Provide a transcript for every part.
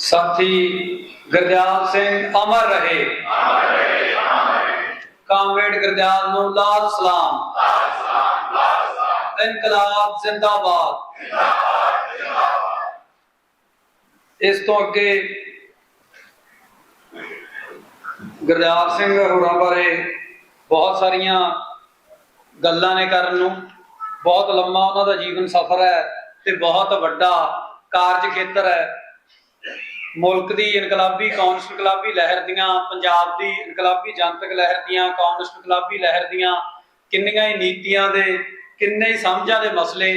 ਸਾਥੀ ਗੁਰਦਿਆਲ ਸਿੰਘ ਅਮਰ ਰਹੇ। ਕਾਮਰੇਡ ਗੁਰਦਿਆਲ ਨੂੰ ਲਾਲ ਸਲਾਮ। ਇਨਕਲਾਬ ਜ਼ਿੰਦਾਬਾਦ। ਇਸ ਤੋਂ ਅੱਗੇ ਗੁਰਦਿਆਲ ਸਿੰਘ ਹੋਰਾਂ ਬਾਰੇ ਬਹੁਤ ਸਾਰੀਆਂ ਗੱਲਾਂ ਨੇ ਕਰਨ ਨੂੰ। ਬਹੁਤ ਲੰਮਾ ਉਹਨਾਂ ਦਾ ਜੀਵਨ ਸਫਰ ਹੈ ਤੇ ਬਹੁਤ ਵੱਡਾ ਕਾਰਜ ਖੇਤਰ ਹੈ। ਮੁਲਕ ਦੀ ਇਨਕਲਾਬੀ ਕੌਮਿਸਟ ਇਨਕਲਾਬੀ ਲਹਿਰ ਦੀਆਂ, ਪੰਜਾਬ ਦੀ ਇਨਕਲਾਬੀ ਜਨਤਕ ਲਹਿਰ ਦੀਆਂ ਕੌਮਿਸਟ ਇਨਕਲਾਬੀ ਲਹਿਰ ਦੀਆਂ ਕਿੰਨੀਆਂ ਹੀ ਨੀਤੀਆਂ ਦੇ, ਕਿੰਨੇ ਹੀ ਸਮਝਾਂ ਦੇ ਮਸਲੇ,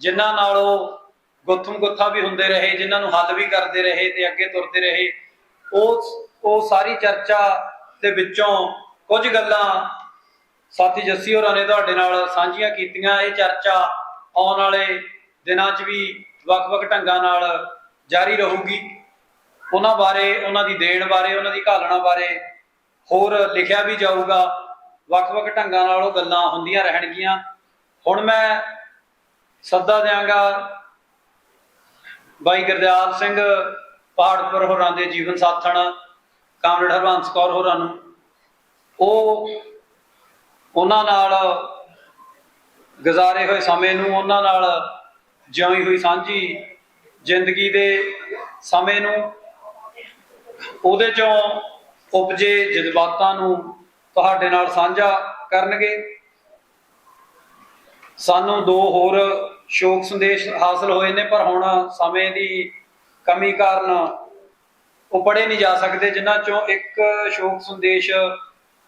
ਜਿਨ੍ਹਾਂ ਨਾਲ ਉਹ ਗੁੱਥਮ ਗੁੱਥਾ ਵੀ ਹੁੰਦੇ ਰਹੇ, ਜਿਨ੍ਹਾਂ ਨੂੰ ਹੱਲ ਵੀ ਕਰਦੇ ਰਹੇ ਤੇ ਅੱਗੇ ਤੁਰਦੇ ਰਹੇ, ਉਹ ਉਹ ਸਾਰੀ ਚਰਚਾ ਦੇ ਵਿੱਚੋਂ ਕੁਝ ਗੱਲਾਂ ਸਾਥੀ ਜੱਸੀ ਹੋਰਾਂ ਨੇ ਤੁਹਾਡੇ ਨਾਲ ਸਾਂਝੀਆਂ ਕੀਤੀਆਂ। ਇਹ ਚਰਚਾ ਆਉਣ ਵਾਲੇ ਦਿਨਾਂ 'ਚ ਵੀ ਵੱਖ-ਵੱਖ ਢੰਗਾਂ ਨਾਲ ਜਾਰੀ ਰਹੂਗੀ। ਉਹਨਾਂ ਬਾਰੇ, ਉਹਨਾਂ ਦੀ ਦੇਣ ਬਾਰੇ, ਉਹਨਾਂ ਦੀ ਘਾਲਣਾ ਬਾਰੇ ਹੋਰ ਲਿਖਿਆ ਵੀ ਜਾਊਗਾ। ਵੱਖ-ਵੱਖ ਢੰਗਾਂ ਨਾਲ ਉਹ ਗੱਲਾਂ ਹੁੰਦੀਆਂ ਰਹਿਣਗੀਆਂ। ਹੁਣ ਮੈਂ ਸੱਦਾ ਦਿਆਂਗਾ ਬਾਈ ਗੁਰਦਿਆਲ ਸਿੰਘ ਪਹਾੜਪੁਰ ਹੋਰਾਂ ਦੇ ਜੀਵਨ ਸਾਥਣ, ਕਾਮਰੇਡ ਹਰਵੰਸ ਕੌਰ ਹੋਰਾਂ ਨੂੰ। ਉਹ ਉਹਨਾਂ ਨਾਲ ਗੁਜ਼ਾਰੇ ਹੋਏ ਸਮੇਂ ਨੂੰ, ਉਹਨਾਂ ਨਾਲ ਜਿਉਈ ਹੋਈ ਸਾਂਝੀ ਜ਼ਿੰਦਗੀ ਦੇ ਸਮੇਂ ਨੂੰ ਉਹਦੇ ਚੋਂ ਉਪਜੇ ਜਜ਼ਬਾਤਾਂ ਨੂੰ ਤੁਹਾਡੇ ਨਾਲ ਸਾਂਝਾ ਕਰਨਗੇ। ਸਾਨੂੰ ਦੋ ਹੋਰ ਸ਼ੋਕ ਸੰਦੇਸ਼ ਹਾਸਲ ਹੋਏ ਨੇ, ਪਰ ਹੁਣ ਸਮੇਂ ਦੀ ਕਮੀ ਕਾਰਨ ਉਹ ਪੜ੍ਹੇ ਨਹੀਂ ਜਾ ਸਕਦੇ, ਜਿਨ੍ਹਾਂ ਚੋਂ ਇੱਕ ਸ਼ੋਕ ਸੰਦੇਸ਼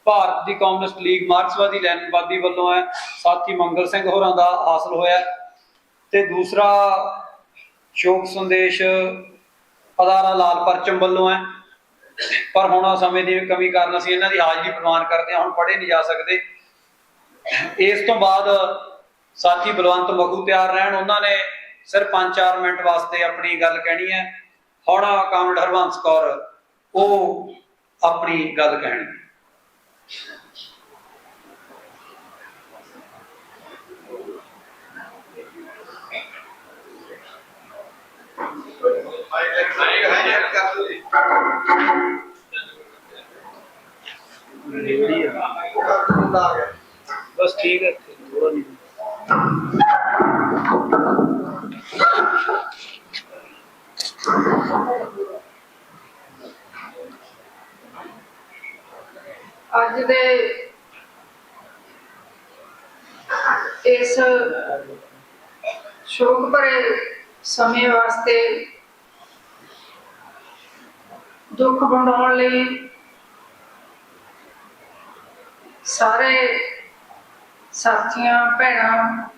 ਭਾਰਤ ਦੀ ਕਮਿਊਨਿਸਟ ਲੀਗ ਮਾਰਕਸਵਾਦੀ ਲੈਨਵਾਦੀ ਵੱਲੋਂ ਹੈ। ਸਾਥੀ ਮੰਗਲ ਸਿੰਘ ਹੋਰਾਂ ਦਾ ਹਾਸਲ ਹੋਇਆ ਤੇ ਦੂਸਰਾ ਸ਼ੋਕ ਸੰਦੇਸ਼ ਅਦਾਰਾ ਲਾਲ ਪਰਚਮ ਵੱਲੋਂ ਹੈ। ਪਰ ਹੁਣ ਸਮੇਂ ਦੀ ਕਮੀ ਕਾਰਨ ਅਸੀਂ ਇਹਨਾਂ ਦੀ ਹਾਜ਼ਰੀ ਪ੍ਰਵਾਨ ਕਰਦੇ ਹਾਂ, ਹੁਣ ਪੜ੍ਹੇ ਨਹੀਂ ਜਾ ਸਕਦੇ। ਇਸ ਤੋਂ ਬਾਅਦ ਸਾਥੀ ਬਲਵੰਤ ਮਗੂ ਤਿਆਰ ਰਹਿਣ, ਉਹਨਾਂ ਨੇ ਸਿਰਫ 5-4 ਮਿੰਟ ਵਾਸਤੇ ਆਪਣੀ ਗੱਲ ਕਹਿਣੀ ਹੈ। ਹੁਣ ਕਾਮਰੇਡ ਹਰਵੰਸ ਕੌਰ, ਉਹ ਆਪਣੀ ਗੱਲ ਕਹਿਣਗੇ। ਬਸ ਠੀਕ ਹੈ ਥੋੜਾ ਨਹੀਂ ਅੱਜ ਦੇ ਇਸ ਸ਼ੋਕ ਭਰੇ ਸਮੇਂ ਵਾਸਤੇ ਦੁੱਖ ਵੰਡਾਉਣ ਲਈ ਸਾਰੇ ਸਾਥੀਆਂ, ਭੈਣਾਂ,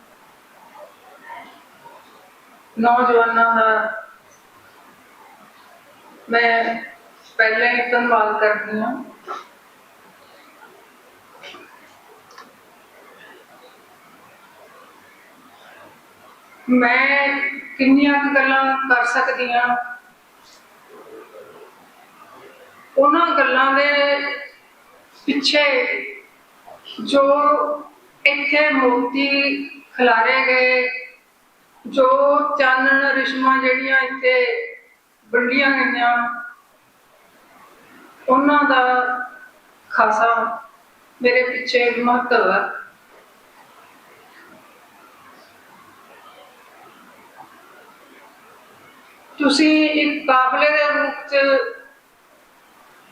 ਨੌਜਵਾਨਾਂ ਦਾ ਮੈਂ ਪਹਿਲਾਂ ਹੀ ਧੰਨਵਾਦ ਕਰਦੀ ਹਾਂ। ਮੈਂ ਕਿੰਨੀਆਂ ਗੱਲਾਂ ਕਰ ਸਕਦੀ ਹਾਂ ਉਹਨਾਂ ਗੱਲਾਂ ਦੇ ਪਿੱਛੇ ਜੋ ਇੱਥੇ ਮੋਤੀ ਖਿਲਾਰੇ ਗਏ, ਜੋ ਚਾਨਣ ਰਿਸ਼ਮਾ ਜਿਹੜੀਆਂ ਇੱਥੇ ਵੰਡੀਆਂ ਗਈਆਂ, ਉਹਨਾਂ ਦਾ ਖਾਸਾ ਮੇਰੇ ਪਿੱਛੇ ਮਹੱਤਵ ਹੈ। ਤੁਸੀਂ ਇੱਕ ਕਾਫਲੇ ਦੇ ਰੂਪ ਚ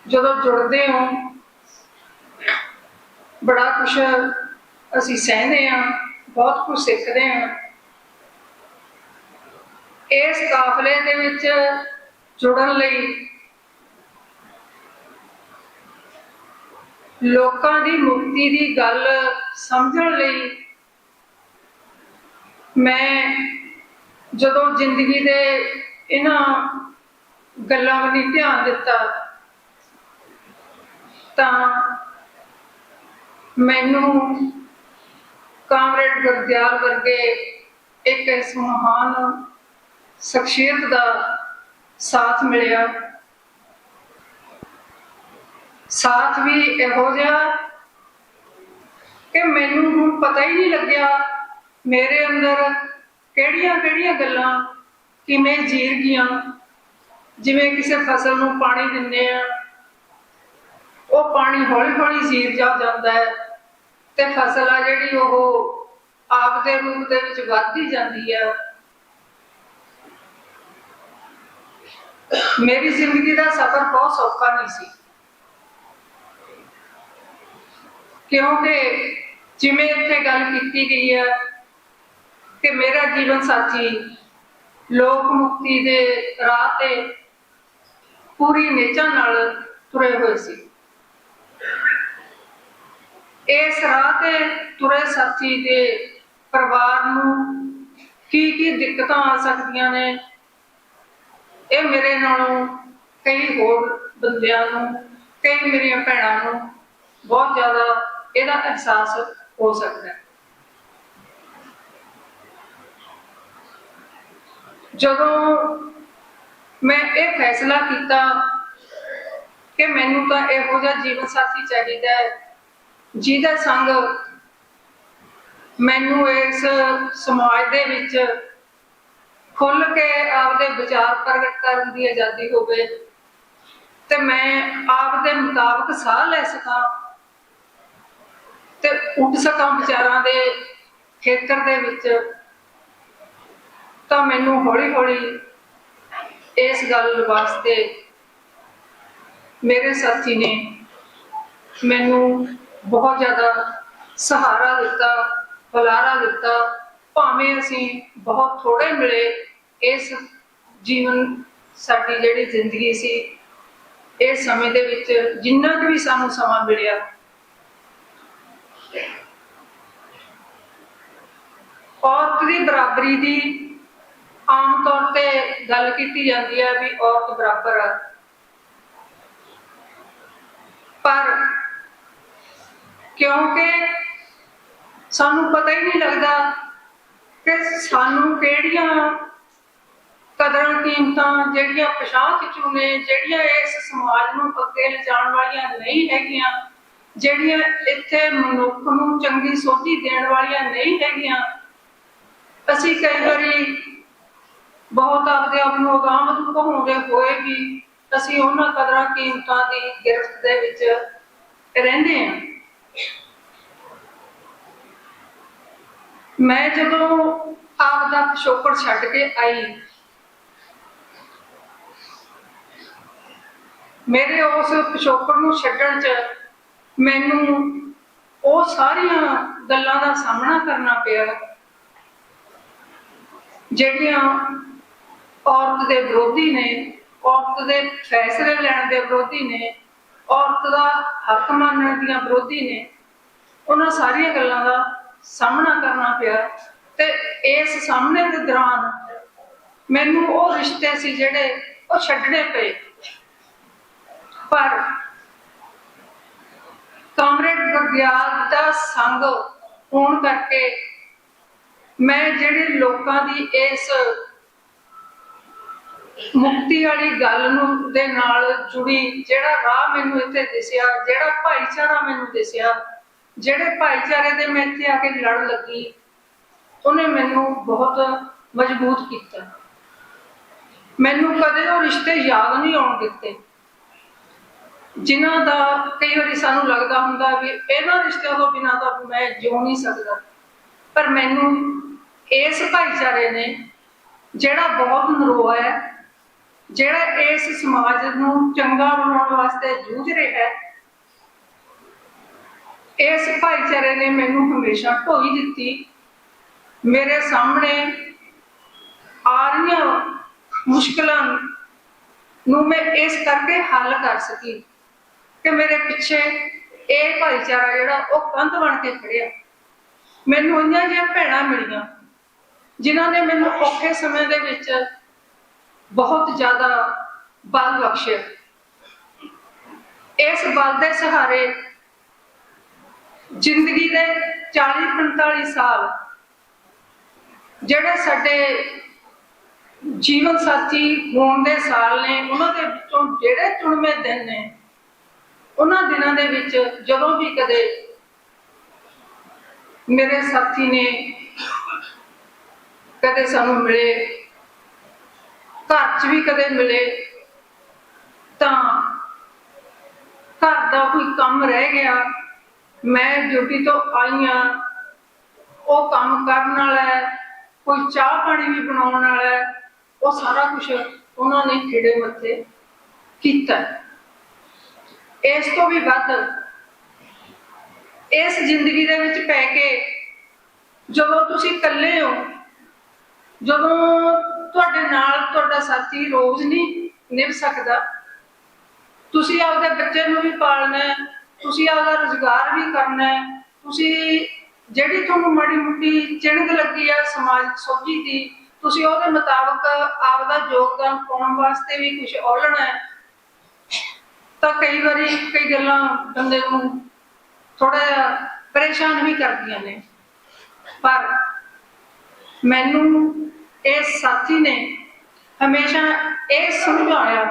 ਜਦੋਂ ਜੁੜਦੇ ਹੋ, ਬੜਾ ਕੁਝ ਅਸੀਂ ਸਹਿੰਦੇ ਆ ਬਹੁਤ ਕੁਝ ਸਿੱਖਦੇ ਆ ਇਸ ਕਾਫਲੇ ਦੇ ਵਿੱਚ ਜੁੜਨ ਲਈ ਲੋਕਾਂ ਦੀ ਮੁਕਤੀ ਦੀ ਗੱਲ ਸਮਝਣ ਲਈ ਮੈਂ ਜਦੋਂ ਜ਼ਿੰਦਗੀ ਦੇ ਇਹਨਾਂ ਗੱਲਾਂ ਵੱਲ ਧਿਆਨ ਦਿੱਤਾ ਤਾਂ ਮੈਨੂੰ ਕਾਮਰੇਡ ਗੁਰਦਿਆਲ ਵਰਗੇ ਇੱਕ ਇਸ ਮਹਾਨ ਸ਼ਖਸੀਅਤ ਦਾ ਸਾਥ ਮਿਲਿਆ। ਸਾਥ ਵੀ ਇਹੋ ਜਿਹਾ ਕਿ ਮੈਨੂੰ ਹੁਣ ਪਤਾ ਹੀ ਨਹੀਂ ਲੱਗਿਆ ਮੇਰੇ ਅੰਦਰ ਕਿਹੜੀਆਂ ਕਿਹੜੀਆਂ ਗੱਲਾਂ ਕਿਵੇਂ ਜੀਰ ਗਈਆਂ। ਜਿਵੇਂ ਕਿਸੇ ਫਸਲ ਨੂੰ ਪਾਣੀ ਦਿੰਦੇ ਆ ਉਹ ਪਾਣੀ ਹੌਲੀ ਹੌਲੀ ਜ਼ੀਰ ਜਾ ਜਾਂਦਾ ਹੈ ਤੇ ਫਸਲ ਆ ਜਿਹੜੀ ਉਹ ਆਪਦੇ ਰੂਪ ਦੇ ਵਿੱਚ ਵੱਧਦੀ ਜਾਂਦੀ ਹੈ। ਮੇਰੀ ਜ਼ਿੰਦਗੀ ਦਾ ਸਫ਼ਰ ਬਹੁਤ ਸੌਖਾ ਨਹੀਂ ਸੀ। ਕਿਉਂਕਿ ਜਿਵੇਂ ਇੱਥੇ ਗੱਲ ਕੀਤੀ ਗਈ ਹੈ ਕਿ ਮੇਰਾ ਜੀਵਨ ਸਾਥੀ ਲੋਕ ਮੁਕਤੀ ਦੇ ਰਾਹ ਤੇ ਪੂਰੀ ਨਿਚਾ ਨਾਲ ਤੁਰੇ ਹੋਏ ਸੀ। ਇਸ ਰਾਹ ਤੇ ਤੁਰੇ ਸਾਥੀ ਦੇ ਪਰਿਵਾਰ ਨੂੰ ਕੀ ਕੀ ਦਿੱਕਤਾਂ ਆ ਸਕਦੀਆਂ ਨੇ? ਇਹ ਮੇਰੇ ਨਾਲੋਂ ਕਈ ਹੋਰ ਬੰਦਿਆਂ ਨੂੰ, ਕਈ ਮੇਰੀਆਂ ਭੈਣਾਂ ਨੂੰ ਬਹੁਤ ਜ਼ਿਆਦਾ ਇਹਦਾ ਅਹਿਸਾਸ ਹੋ ਸਕਦਾ ਹੈ। ਜਦੋਂ ਮੈਂ ਇਹ ਫੈਸਲਾ ਕੀਤਾ ਕਿ ਮੈਨੂੰ ਤਾਂ ਇਹੋ ਜਿਹਾ ਜੀਵਨ ਸਾਥੀ ਚਾਹੀਦਾ ਹੈ ਜਿਹਦਾ ਸੰਗ ਮੈਨੂੰ ਇਸ ਸਮਾਜ ਦੇ ਵਿੱਚ ਖੁੱਲ ਕੇ ਆਪਦੇ ਵਿਚਾਰ ਪ੍ਰਗਟ ਕਰਨ ਦੀ ਆਜ਼ਾਦੀ ਹੋਵੇ ਤੇ ਮੈਂ ਆਪਦੇ ਮੁਤਾਬਕ ਸਾਹ ਲੈ ਸਕਾਂ ਤੇ ਉੱਡ ਸਕਾਂ ਵਿਚਾਰਾਂ ਦੇ ਖੇਤਰ ਦੇ ਵਿੱਚ, ਤਾਂ ਮੈਨੂੰ ਹੌਲੀ ਹੌਲੀ ਇਸ ਗੱਲ ਵਾਸਤੇ ਮੇਰੇ ਸਾਥੀ ਨੇ ਮੈਨੂੰ ਬਹੁਤ ਜ਼ਿਆਦਾ ਸਹਾਰਾ ਦਿੱਤਾ ਬੁਲਾਰਾ ਦਿੱਤਾ। ਭਾਵੇਂ ਅਸੀਂ ਬਹੁਤ ਥੋੜੇ ਮਿਲੇ, ਇਸ ਜੀਵਨ ਸਾਡੀ ਜਿਹੜੀ ਜ਼ਿੰਦਗੀ ਸੀ, ਇਸ ਸਮੇਂ ਦੇ ਵਿੱਚ ਜਿੰਨਾ ਕੁ ਵੀ ਸਾਨੂੰ ਸਮਾਂ ਮਿਲਿਆ। ਔਰਤ ਦੀ ਬਰਾਬਰੀ ਦੀ ਆਮ ਤੌਰ ਤੇ ਗੱਲ ਕੀਤੀ ਜਾਂਦੀ ਹੈ ਵੀ ਔਰਤ ਬਰਾਬਰ ਆ ਪਰ ਕਿਉਂਕਿ ਸਾਨੂੰ ਪਤਾ ਹੀ ਨਹੀਂ ਲੱਗਦਾ ਕਿ ਸਾਨੂੰ ਕਿਹੜੀਆਂ ਕਦਰਾਂ ਕੀਮਤਾਂ ਜਿਹੜੀਆਂ ਪਛਾਣ ਕਿਚੂ ਨੇ ਜਿਹੜੀਆਂ ਇਸ ਸਮਾਜ ਨੂੰ ਅੱਗੇ ਲਿਜਾਣ ਵਾਲੀਆਂ ਨਹੀਂ ਹੈਗੀਆਂ, ਜਿਹੜੀਆਂ ਇੱਥੇ ਮਨੁੱਖ ਨੂੰ ਚੰਗੀ ਸੋਚੀ ਦੇਣ ਵਾਲੀਆਂ ਨਹੀਂ ਹੈਗੀਆਂ। ਅਸੀਂ ਕਈ ਵਾਰੀ ਬਹੁਤ ਆਪਦੇ ਆਪ ਨੂੰ ਅਗਾਂਹ ਵਧਾਉਂਦੇ ਹੋਏ ਵੀ ਅਸੀਂ ਉਹਨਾਂ ਕਦਰਾਂ ਕੀਮਤਾਂ ਦੀ ਗਿਰਫਤ ਦੇ ਵਿੱਚ ਰਹਿੰਦੇ ਹਾਂ। ਮੈਂ ਜਦੋਂ ਆਪ ਦਾ ਪਿਛੋਕੜ ਛੱਡ ਕੇ ਆਈ, ਮੇਰੇ ਉਸ ਪਿਛੋਕੜ ਨੂੰ ਛੱਡਣ 'ਚ ਮੈਨੂੰ ਉਹ ਸਾਰੀਆਂ ਗੱਲਾਂ ਦਾ ਸਾਹਮਣਾ ਕਰਨਾ ਪਿਆ, ਜਿਹੜੀਆਂ ਔਰਤ ਦੇ ਵਿਰੋਧੀ ਨੇ, ਔਰਤ ਦੇ ਫੈਸਲੇ ਲੈਣ ਦੇ ਵਿਰੋਧੀ ਨੇ, ਔਰਤ ਦਾ ਹੱਕ ਮੰਨਣ ਦੀਆਂ ਵਿਰੋਧੀ ਨੇ, ਉਹਨਾਂ ਸਾਰੀਆਂ ਗੱਲਾਂ ਦਾ ਸਾਹਮਣਾ ਕਰਨਾ ਪਿਆ। ਤੇ ਇਸ ਸਾਹਮਣੇ ਦੇ ਦੌਰਾਨ ਮੈਨੂੰ ਉਹ ਰਿਸ਼ਤੇ ਸੀ ਜਿਹੜੇ ਉਹ ਛੱਡਣੇ ਪਏ। ਪਰ ਕਾਮਰੇਡ ਗੁਰਦਿਆਲ ਦਾ ਸੰਗ ਹੋਣ ਕਰਕੇ ਮੈਂ ਜਿਹੜੇ ਲੋਕਾਂ ਦੀ ਇਸ ਮੁਕਤੀ ਵਾਲੀ ਗੱਲ ਨੂੰ ਦੇ ਨਾਲ ਜੁੜੀ, ਜਿਹੜਾ ਰਾਹ ਮੈਨੂੰ ਇੱਥੇ ਦਿਸਿਆ, ਜਿਹੜਾ ਭਾਈਚਾਰਾ ਮੈਨੂੰ ਦਿਸਿਆ ਜਿਹੜੇ ਭਾਈਚਾਰੇ ਦੇ ਮੈਂ ਇੱਥੇ ਆ ਕੇ ਲੜ ਲੱਗੀ, ਉਹਨੇ ਮੈਨੂੰ ਬਹੁਤ ਮਜ਼ਬੂਤ ਕੀਤਾ। ਮੈਨੂੰ ਕਦੇ ਉਹ ਰਿਸ਼ਤੇ ਯਾਦ ਨਹੀਂ ਆਉਣ ਦਿੱਤੇ। ਜਿਨ੍ਹਾਂ ਦਾ ਕਈ ਵਾਰੀ ਸਾਨੂੰ ਲੱਗਦਾ ਹੁੰਦਾ ਵੀ ਇਹਨਾਂ ਰਿਸ਼ਤਿਆਂ ਤੋਂ ਬਿਨਾਂ ਤਾਂ ਮੈਂ ਜਿਉ ਨਹੀਂ ਸਕਦਾ। ਪਰ ਮੈਨੂੰ ਇਸ ਭਾਈਚਾਰੇ ਨੇ ਜਿਹੜਾ ਬਹੁਤ ਨਰੋਆ ਹੈ, ਜਿਹੜਾ ਇਸ ਸਮਾਜ ਨੂੰ ਚੰਗਾ ਬਣਾਉਣ ਵਾਸਤੇ ਜੂਝ ਰਿਹਾ ਹੈ ਇਸ ਭਾਈਚਾਰੇ ਨੇ ਮੈਨੂੰ ਹਮੇਸ਼ਾ ਢੋਈ ਦਿੱਤੀ। ਮੇਰੇ ਸਾਹਮਣੇ ਆ ਰਹੀਆਂ ਮੁਸ਼ਕਲਾਂ ਨੂੰ ਮੈਂ ਇਸ ਕਰਕੇ ਹੱਲ ਕਰ ਸਕੀ ਕਿ ਮੇਰੇ ਪਿੱਛੇ ਇਹ ਭਾਈਚਾਰਾ ਜਿਹੜਾ ਉਹ ਕੰਧ ਬਣ ਕੇ ਖੜਿਆ। ਮੈਨੂੰ ਉਹਨਾਂ ਜਿਹੀਆਂ ਭੈਣਾਂ ਮਿਲੀਆਂ ਜਿਨ੍ਹਾਂ ਨੇ ਮੈਨੂੰ ਔਖੇ ਸਮੇਂ ਦੇ ਵਿੱਚ ਬਹੁਤ ਜ਼ਿਆਦਾ ਬਲ ਬਖਸ਼ਿਆ। ਇਸ ਬਲ ਦੇ ਸਹਾਰੇ ਜ਼ਿੰਦਗੀ ਦੇ 40 45 ਸਾਲ ਜਿਹੜੇ ਸਾਡੇ ਜੀਵਨ ਸਾਥੀ ਹੋਣ ਦੇ ਸਾਲ ਨੇ, ਉਹਨਾਂ ਦੇ ਵਿੱਚੋਂ ਜਿਹੜੇ ਚੁਣਵੇਂ ਦਿਨ ਨੇ, ਉਹਨਾਂ ਦਿਨਾਂ ਦੇ ਵਿੱਚ ਜਦੋਂ ਵੀ ਕਦੇ ਮੇਰੇ ਸਾਥੀ ਨੇ ਕਦੇ ਸਾਨੂੰ ਮਿਲੇ, ਘਰ 'ਚ ਵੀ ਕਦੇ ਮਿਲੇ, ਤਾਂ ਘਰ ਦਾ ਕੋਈ ਕੰਮ ਰਹਿ ਗਿਆ ਮੈਂ ਡਿਊਟੀ ਤੋਂ ਆਈ ਆ। ਉਹ ਕੰਮ ਕਰਨ ਵਾਲਾ ਹੈ, ਕੋਈ ਚਾਹ ਪਾਣੀ ਵੀ ਬਣਾਉਣ ਵਾਲਾ ਹੈ, ਉਹ ਸਾਰਾ ਕੁਝ ਉਹਨਾਂ ਨੇ ਖਿੜੇ ਮੱਥੇ ਕੀਤਾ। ਇਸ ਤੋਂ ਵੀ ਵੱਧ ਇਸ ਜ਼ਿੰਦਗੀ ਦੇ ਵਿੱਚ ਪੈ ਕੇ ਜਦੋਂ ਤੁਸੀਂ ਇਕੱਲੇ ਹੋ, ਜਦੋਂ ਤੁਹਾਡੇ ਨਾਲ ਤੁਹਾਡਾ ਸਾਥੀ ਰੋਜ਼ ਨਹੀਂ ਨਿਭ ਸਕਦਾ, ਤੁਸੀਂ ਆਪਦੇ ਬੱਚੇ ਨੂੰ ਵੀ ਪਾਲਣਾ ਹੈ ਤੁਸੀਂ ਆਪਦਾ ਰੋਜ਼ਗਾਰ ਵੀ ਕਰਨਾ ਹੈ, ਤੁਸੀਂ ਜਿਹੜੀ ਤੁਹਾਨੂੰ ਮਾੜੀ ਮੁੱਟੀ ਚਿਣਗ ਲੱਗੀ ਆ ਸਮਾਜ, ਸੋਝੀ ਦੀ, ਤੁਸੀਂ ਉਹਦੇ ਮੁਤਾਬਕ ਆਪਦਾ ਯੋਗਦਾਨ ਪਾਉਣ ਵਾਸਤੇ ਵੀ ਕੁਝ ਔਲਣਾ ਹੈ। ਤਾਂ ਕਈ ਵਾਰੀ ਕਈ ਗੱਲਾਂ ਬੰਦੇ ਨੂੰ ਥੋੜਾ ਜਿਹਾ ਪਰੇਸ਼ਾਨ ਵੀ ਕਰਦੀਆਂ ਨੇ। ਪਰ ਮੈਨੂੰ ਇਸ ਸਾਥੀ ਨੇ ਹਮੇਸ਼ਾ ਇਹ ਸਮਝਾਇਆ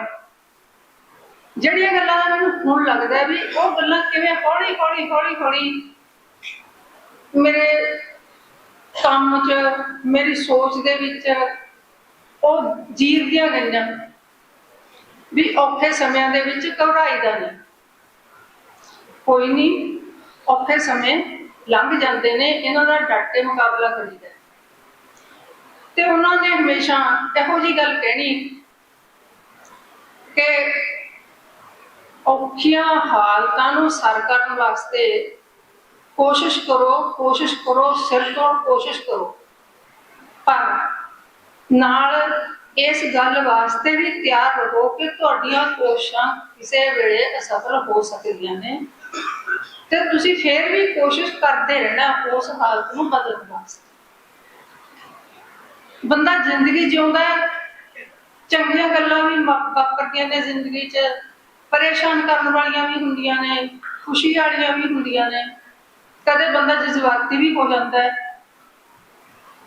ਜਿਹੜੀਆਂ ਗੱਲਾਂ ਦਾ ਮੈਨੂੰ ਹੁਣ ਲੱਗਦਾ ਵੀ ਉਹ ਗੱਲਾਂ ਕਿਵੇਂ ਹੌਲੀ ਹੌਲੀ ਹੌਲੀ ਹੌਲੀ ਮੇਰੇ ਕੰਮ 'ਚ, ਮੇਰੀ ਸੋਚ ਦੇ ਵਿੱਚ ਉਹ ਜੀਰਦੀਆਂ ਗਈਆਂ ਵੀ ਔਖੇ ਸਮਿਆਂ ਦੇ ਵਿੱਚ ਘਬਰਾਈਦਾ ਨਹੀਂ। ਕੋਈ ਨਹੀਂ, ਔਖੇ ਸਮੇਂ ਲੰਘ ਜਾਂਦੇ ਨੇ, ਇਹਨਾਂ ਦਾ ਡਟ ਕੇ ਮੁਕਾਬਲਾ ਕਰੀਦਾ। ਤੇ ਉਹਨਾਂ ਨੇ ਹਮੇਸ਼ਾ ਇਹੋ ਜੀ ਗੱਲ ਕਹਿਣੀ ਕਿ ਔਖੀਆਂ ਹਾਲਤਾਂ ਨੂੰ ਸਰ ਕਰਨ ਵਾਸਤੇ ਕੋਸ਼ਿਸ਼ ਕਰੋ ਕੋਸ਼ਿਸ਼ ਕਰੋ, ਸਿਰ ਤੋਂ ਕੋਸ਼ਿਸ਼ ਕਰੋ। ਪਰ ਨਾਲ ਇਸ ਗੱਲ ਵਾਸਤੇ ਵੀ ਤਿਆਰ ਰਹੋ ਕਿ ਤੁਹਾਡੀਆਂ ਕੋਸ਼ਿਸ਼ਾਂ ਕਿਸੇ ਵੇਲੇ ਅਸਫਲ ਹੋ ਸਕਦੀਆਂ ਨੇ ਤੇ ਤੁਸੀਂ ਫੇਰ ਵੀ ਕੋਸ਼ਿਸ਼ ਕਰਦੇ ਰਹਿਣਾ ਉਸ ਹਾਲਤ ਨੂੰ ਬਦਲਣ ਵਾਸਤੇ। ਬੰਦਾ ਜ਼ਿੰਦਗੀ ਜਿਉਂਦਾ ਚੰਗੀਆਂ ਗੱਲਾਂ ਵੀ ਵਾਪਰਦੀਆਂ ਨੇ ਜ਼ਿੰਦਗੀ 'ਚ। ਪਰੇਸ਼ਾਨ ਕਰਨ ਵਾਲੀਆਂ ਵੀ ਹੁੰਦੀਆਂ ਨੇ ਖੁਸ਼ੀ ਵਾਲੀਆਂ ਵੀ ਹੁੰਦੀਆਂ ਨੇ। ਕਦੇ ਬੰਦਾ ਜਜ਼ਬਾਤੀ ਵੀ ਹੋ ਜਾਂਦਾ ਹੈ।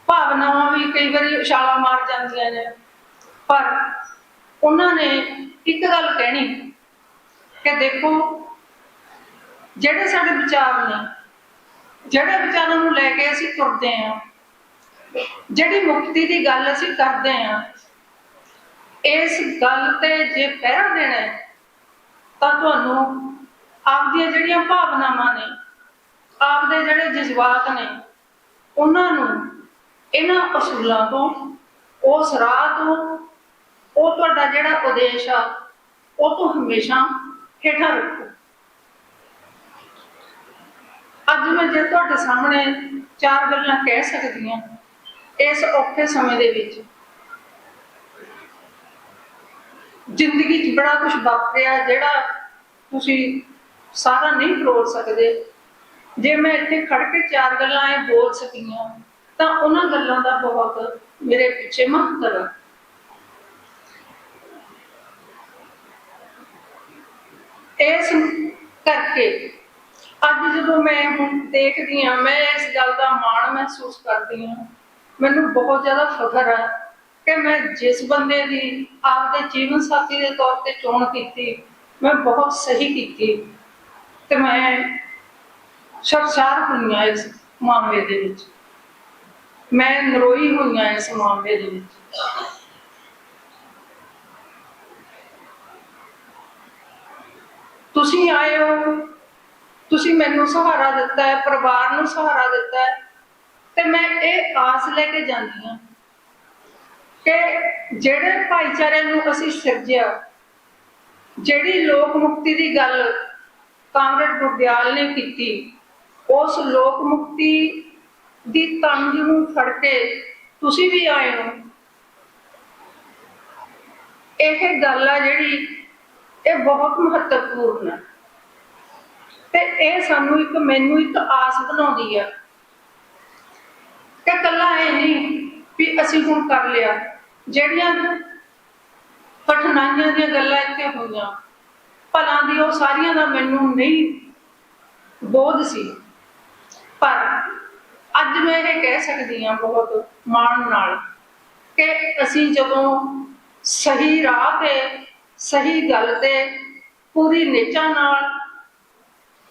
ਭਾਵਨਾਵਾਂ ਵੀ ਕਈ ਵਾਰੀ ਉਛਾਲਾ ਮਾਰ ਜਾਂਦੀਆਂ ਨੇ। ਪਰ ਉਹਨਾਂ ਨੇ ਇੱਕ ਗੱਲ ਕਹਿਣੀ ਕਿ ਦੇਖੋ ਜਿਹੜੇ ਸਾਡੇ ਵਿਚਾਰ ਨੇ ਜਿਹੜੇ ਵਿਚਾਰਾਂ ਨੂੰ ਲੈ ਕੇ ਅਸੀਂ ਤੁਰਦੇ ਹਾਂ ਜਿਹੜੀ ਮੁਕਤੀ ਦੀ ਗੱਲ ਅਸੀਂ ਕਰਦੇ ਹਾਂ ਇਸ ਗੱਲ ਤੇ ਜੇ ਪਹਿਰਾ ਦੇਣਾ ਹੈ, ਤਾਂ ਤੁਹਾਨੂੰ ਆਪਦੀਆਂ ਜਿਹੜੀਆਂ ਭਾਵਨਾਵਾਂ ਨੇ, ਆਪਦੇ ਜਿਹੜੇ ਜਜ਼ਬਾਤ ਨੇ, ਉਹਨਾਂ ਨੂੰ, ਇਹਨਾਂ ਅਸੂਲਾਂ ਤੋਂ, ਉਸ ਰਾਹ ਤੋਂ, ਉਹ ਤੁਹਾਡਾ ਜਿਹੜਾ ਉਦੇਸ਼ ਆ, ਉਹ ਤੋਂ ਹਮੇਸ਼ਾ ਹੇਠਾਂ ਰੱਖੋ। ਅੱਜ ਮੈਂ ਜੇ ਤੁਹਾਡੇ ਸਾਹਮਣੇ ਚਾਰ ਗੱਲਾਂ ਕਹਿ ਸਕਦੀ ਹਾਂ, ਇਸ ਔਖੇ ਸਮੇਂ ਦੇ ਵਿੱਚ। ਜ਼ਿੰਦਗੀ 'ਚ ਬੜਾ ਕੁਝ ਵਾਪਰਿਆ ਜਿਹੜਾ ਤੁਸੀਂ ਸਾਰਾ ਨਹੀਂ ਫਰੋਲ ਸਕਦੇ। ਜੇ ਮੈਂ ਇੱਥੇ ਖੜ ਕੇ ਚਾਰ ਗੱਲਾਂ ਇਹ ਬੋਲ ਸਕੀਆਂ, ਤਾਂ ਉਹਨਾਂ ਗੱਲਾਂ ਦਾ ਬਹੁਤ ਮੇਰੇ ਪਿੱਛੇ ਮਹੱਤਵ ਹੈ ਇਸ ਕਰਕੇ ਅੱਜ ਜਦੋਂ ਮੈਂ ਹੁਣ ਦੇਖਦੀ ਹਾਂ, ਮੈਂ ਇਸ ਗੱਲ ਦਾ ਮਾਣ ਮਹਿਸੂਸ ਕਰਦੀ ਹਾਂ, ਮੈਨੂੰ ਬਹੁਤ ਜ਼ਿਆਦਾ ਫਖਰ ਆ ਕਿ ਮੈਂ ਜਿਸ ਬੰਦੇ ਦੀ ਆਪਦੇ ਜੀਵਨ ਸਾਥੀ ਦੇ ਤੌਰ ਤੇ ਚੋਣ ਕੀਤੀ, ਮੈਂ ਬਹੁਤ ਸਹੀ ਕੀਤੀ ਤੇ ਮੈਂ ਸ਼ਰਸ਼ਾਰ ਹੋਈ ਹਾਂ ਇਸ ਮਾਮਲੇ ਦੇ ਵਿੱਚ। ਮੈਂ ਨਰੋਈ ਹੋਈ ਇਸ ਮਾਮਲੇ ਦੇ ਵਿੱਚ। ਤੁਸੀਂ ਆਏ ਹੋ, ਤੁਸੀਂ ਮੈਨੂੰ ਸਹਾਰਾ ਦਿੱਤਾ ਹੈ, ਪਰਿਵਾਰ ਨੂੰ ਸਹਾਰਾ ਦਿੱਤਾ ਹੈ ਤੇ ਮੈਂ ਇਹ ਆਸ ਲੈ ਕੇ ਜਾਂਦੀ ਹਾਂ ਕਿ ਜਿਹੜੇ ਭਾਈਚਾਰੇ ਨੂੰ ਅਸੀਂ ਸਿਰਜਿਆ, ਜਿਹੜੀ ਲੋਕ ਮੁਕਤੀ ਦੀ ਗੱਲ ਕਾਮਰੇਡ ਗੁਰਦਿਆਲ ਨੇ ਕੀਤੀ, ਉਸ ਲੋਕ ਮੁਕਤੀ ਦੀ ਤੰਗ ਨੂੰ ਫੜ ਕੇ ਤੁਸੀਂ ਵੀ ਆਏ ਹੋ। ਇਹ ਗੱਲ ਆ ਜਿਹੜੀ ਇਹ ਬਹੁਤ ਮਹੱਤਵਪੂਰਨ ਹੈ ਤੇ ਇਹ ਸਾਨੂੰ ਇੱਕ ਮੈਨੂੰ ਇੱਕ ਆਸ ਬਣਾਉਂਦੀ ਆ ਕਿ ਕੱਲਾ ਇਹ ਨਹੀਂ ਵੀ ਅਸੀਂ ਹੁਣ ਕਰ ਲਿਆ। ਜਿਹੜੀਆਂ ਕਠਿਨਾਈਆਂ ਦੀਆਂ ਗੱਲਾਂ ਇੱਥੇ ਹੋਈਆਂ, ਭਲਾਂ ਦੀ ਉਹ ਸਾਰੀਆਂ ਦਾ ਮੈਨੂੰ ਨਹੀਂ ਬੋਧ ਸੀ। ਪਰ ਅੱਜ ਮੈਂ ਇਹ ਕਹਿ ਸਕਦੀ ਹਾਂ ਬਹੁਤ ਮਾਣ ਨਾਲ ਕਿ ਅਸੀਂ ਜਦੋਂ ਸਹੀ ਰਾਹ ਤੇ, ਸਹੀ ਗੱਲ ਤੇ, ਪੂਰੀ ਨਿਚਾ ਨਾਲ,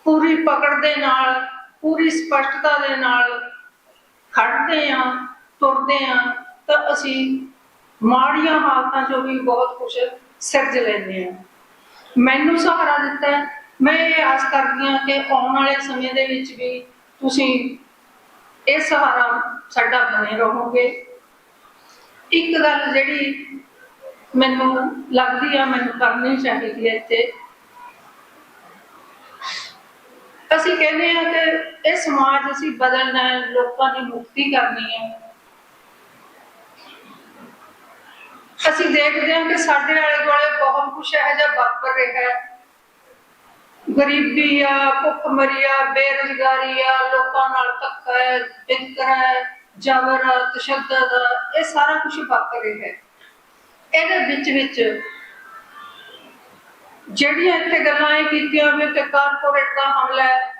ਪੂਰੀ ਪਕੜ ਦੇ ਨਾਲ, ਪੂਰੀ ਸਪਸ਼ਟਤਾ ਦੇ ਨਾਲ ਖੜਦੇ ਆ ਤੁਰਦੇ ਆ ਤਾਂ ਅਸੀਂ ਮਾੜੀਆਂ ਹਾਲਤਾਂ ਚੋਂ ਵੀ ਬਹੁਤ ਕੁਝ ਸਿਰਜ ਲੈਂਦੇ ਆ ਮੈਨੂੰ ਸਹਾਰਾ ਦਿੱਤਾ ਮੈਂ ਇਹ ਆਸ ਕਰਦੀ ਹਾਂ ਕਿ ਆਉਣ ਵਾਲੇ ਸਮੇਂ ਦੇ ਵਿੱਚ ਵੀ ਤੁਸੀਂ ਇਹ ਸਹਾਰਾ ਸਾਡਾ ਬਣੇ ਰਹੋਗੇ। ਇੱਕ ਗੱਲ ਜਿਹੜੀ ਮੈਨੂੰ ਲੱਗਦੀ ਆ, ਮੈਨੂੰ ਕਰਨੀ ਚਾਹੀਦੀ ਹੈ ਇੱਥੇ। ਅਸੀਂ ਕਹਿੰਦੇ ਆ ਕਿ ਇਹ ਸਮਾਜ ਅਸੀਂ ਬਦਲਣਾ ਹੈ, ਲੋਕਾਂ ਦੀ ਮੁਕਤੀ ਕਰਨੀ ਹੈ। ਅਸੀਂ ਦੇਖਦੇ ਹਾਂ ਕਿ ਸਾਡੇ ਆਲੇ ਦੁਆਲੇ ਬਹੁਤ ਕੁਝ ਇਹੋ ਜਿਹਾ ਵਾਪਰ ਰਿਹਾ ਹੈ। ਗਰੀਬੀ ਆ, ਭੁੱਖਮਰੀ ਆ, ਬੇਰੁਜ਼ਗਾਰੀ ਆ, ਲੋਕਾਂ ਨਾਲ ਧੱਕਾ ਹੈ ਵਿਤਕਰਾ ਹੈ ਜ਼ਬਰ ਤਸ਼ੱਦਦ ਇਹ ਸਾਰਾ ਕੁਝ ਵਾਪਰ ਰਿਹਾ ਹੈ। ਇਹਦੇ ਵਿੱਚ ਵਿੱਚ ਜਿਹੜੀਆਂ ਇੱਥੇ ਗੱਲਾਂ ਇਹ ਕੀਤੀਆਂ ਵੀ ਕਿ ਕਾਰਪੋਰੇਟ ਦਾ ਹਮਲਾ ਹੈ,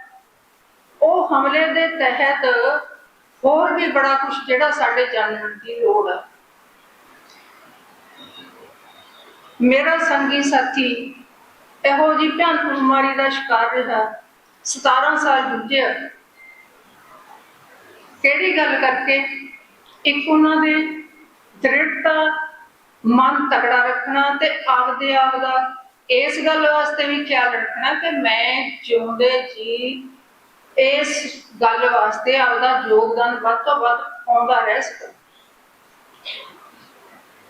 ਉਹ ਹਮਲੇ ਦੇ ਤਹਿਤ ਹੋਰ ਵੀ ਬੜਾ ਕੁਝ ਜਿਹੜਾ ਸਾਡੇ ਜਾਣਨ ਦੀ ਲੋੜ ਹੈ ਮੇਰਾ ਸੰਗੀ ਸਾਥੀ, ਇਹੋ ਜੀ ਭਿਆਨਕ ਬਿਮਾਰੀ ਦਾ ਸ਼ਿਕਾਰ ਰਿਹਾ। 17 ਸਾਲ ਜੂਝਿਆ। ਕਿਹੜੀ ਗੱਲ ਕਰਕੇ? ਇੱਕ ਉਹਨਾਂ ਦੇ ਦ੍ਰਿੜਤਾ, ਮਨ ਤਗੜਾ ਰੱਖਣਾ ਤੇ ਆਪਦੇ ਆਪ ਦਾ ਇਸ ਗੱਲ ਵਾਸਤੇ ਵੀ ਖਿਆਲ ਰੱਖਣਾ ਕਿ ਮੈਂ ਜਿਉਂਦੇ ਜੀ, ਇਸ ਗੱਲ ਵਾਸਤੇ ਆਪਦਾ ਯੋਗਦਾਨ ਵੱਧ ਤੋਂ ਵੱਧ ਪਾਉਂਦਾ ਰਹਿ ਸਕਾਂ।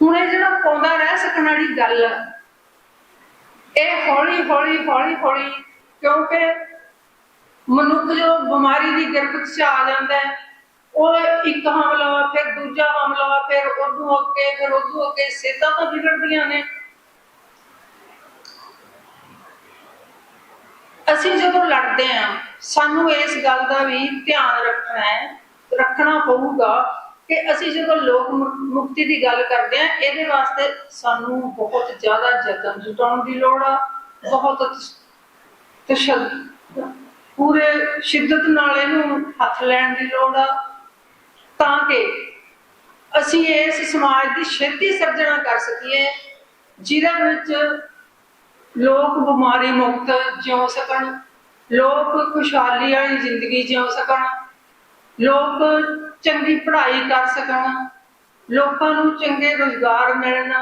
ਹੁਣ ਇਹ ਜਿਹੜਾ ਪਾਉਂਦਾ ਰਹਿ ਸਕਣ ਵਾਲੀ ਗੱਲ ਇਹ ਹੌਲੀ ਹੌਲੀ ਹੌਲੀ ਹੌਲੀ, ਕਿਉਂਕਿ ਮਨੁੱਖ ਜੋ ਬਿਮਾਰੀ ਦੀ ਗਿਰਫਤ 'ਚ ਆ ਜਾਂਦਾ ਹੈ, ਉਹ ਇੱਕ ਹਮਲਾ, ਫਿਰ ਦੂਜਾ ਹਮਲਾ, ਫਿਰ ਉਦੋਂ ਅੱਗੇ, ਫਿਰ ਉਦੋਂ ਅੱਗੇ, ਸਿਹਤਾਂ ਤਾਂ ਵਿਗੜਦੀਆਂ ਨੇ। ਅਸੀਂ ਜਦੋਂ ਲੜਦੇ ਹਾਂ, ਸਾਨੂੰ ਇਸ ਗੱਲ ਦਾ ਵੀ ਧਿਆਨ ਰੱਖਣਾ ਹੈ, ਰੱਖਣਾ ਪਊਗਾ ਕਿ ਅਸੀਂ ਜਦੋਂ ਲੋਕ ਮੁਕਤੀ ਦੀ ਗੱਲ ਕਰਦੇ ਹਾਂ, ਇਹਦੇ ਵਾਸਤੇ ਸਾਨੂੰ ਬਹੁਤ ਜ਼ਿਆਦਾ ਯਤਨ ਜੁਟਾਉਣ ਦੀ ਲੋੜ ਆ, ਬਹੁਤ ਤਸ਼ੱਦਦ ਪੂਰੇ ਸ਼ਿੱਦਤ ਨਾਲ ਇਹਨੂੰ ਹੱਥ ਲੈਣ ਦੀ ਲੋੜ ਆ, ਤਾਂ ਕਿ ਅਸੀਂ ਇਸ ਸਮਾਜ ਦੀ ਛੇਤੀ ਸਿਰਜਣਾ ਕਰ ਸਕੀਏ, ਜਿਹਦੇ ਵਿੱਚ ਲੋਕ ਬਿਮਾਰੀ ਮੁਕਤ ਜਿਉ ਸਕਣ, ਲੋਕ ਖੁਸ਼ਹਾਲੀ ਵਾਲੀ ਜ਼ਿੰਦਗੀ ਜਿਉ ਸਕਣ ਲੋਕ ਚੰਗੀ ਪੜ੍ਹਾਈ ਕਰ ਸਕਣ, ਲੋਕਾਂ ਨੂੰ ਚੰਗੇ ਰੋਜ਼ਗਾਰ ਮਿਲਣ।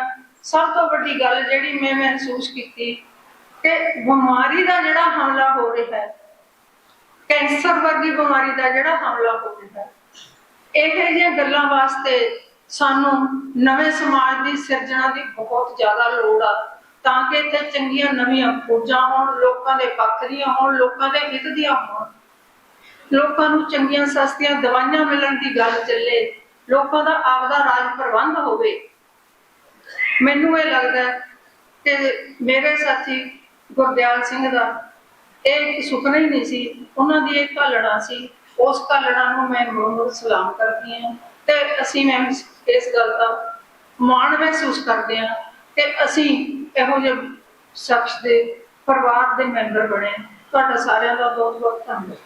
ਸਭ ਤੋਂ ਵੱਡੀ ਗੱਲ ਜਿਹੜੀ ਮੈਂ ਮਹਿਸੂਸ ਕੀਤੀ, ਕਿ ਬਿਮਾਰੀ ਦਾ ਜਿਹੜਾ ਹਮਲਾ ਹੋ ਰਿਹਾ ਹੈ, ਕੈਂਸਰ ਵਰਗੀ ਬਿਮਾਰੀ ਦਾ ਜਿਹੜਾ ਹਮਲਾ ਹੋ ਰਿਹਾ ਹੈ, ਇਹ ਜਿਹੀਆਂ ਗੱਲਾਂ ਵਾਸਤੇ ਸਾਨੂੰ ਨਵੇਂ ਸਮਾਜ ਦੀ ਸਿਰਜਣਾ ਦੀ ਬਹੁਤ ਜ਼ਿਆਦਾ ਲੋੜ ਆ, ਤਾਂ ਕਿ ਇੱਥੇ ਚੰਗੀਆਂ ਨਵੀਆਂ ਖੋਜਾਂ ਹੋਣ, ਲੋਕਾਂ ਦੇ ਪੱਖ ਦੀਆਂ ਹੋਣ, ਲੋਕਾਂ ਦੇ ਹਿੱਤ ਦੀਆਂ ਹੋਣ। ਲੋਕਾਂ ਨੂੰ ਚੰਗੀਆਂ ਸਸਤੀਆਂ ਦਵਾਈਆਂ ਮਿਲਣ ਦੀ ਗੱਲ ਚੱਲੇ, ਲੋਕਾਂ ਦਾ ਆਪਦਾ ਰਾਜ ਪ੍ਰਬੰਧ ਹੋਵੇ। ਮੈਨੂੰ ਇਹ ਲੱਗਦਾ ਕਿ ਮੇਰੇ ਸਾਥੀ ਗੁਰਦਿਆਲ ਸਿੰਘ ਦਾ ਇਹ ਸੁਪਨਾ ਹੀ ਨਹੀਂ ਸੀ, ਉਹਨਾਂ ਦੀ ਇੱਕ ਘਾਲਣਾ ਸੀ, ਉਸ ਘਾਲਣਾ ਨੂੰ ਮੈਂ ਬਹੁਤ ਸਲਾਮ ਕਰਦੀ ਹਾਂ ਤੇ ਅਸੀਂ ਮੈਂ ਇਸ ਗੱਲ ਦਾ ਮਾਣ ਮਹਿਸੂਸ ਕਰਦੇ ਹਾਂ ਕਿ ਅਸੀਂ ਇਹੋ ਜਿਹੇ ਸ਼ਖਸ ਦੇ ਪਰਿਵਾਰ ਦੇ ਮੈਂਬਰ ਬਣੇ। ਤੁਹਾਡਾ ਸਾਰਿਆਂ ਦਾ ਬਹੁਤ ਬਹੁਤ ਧੰਨਵਾਦ।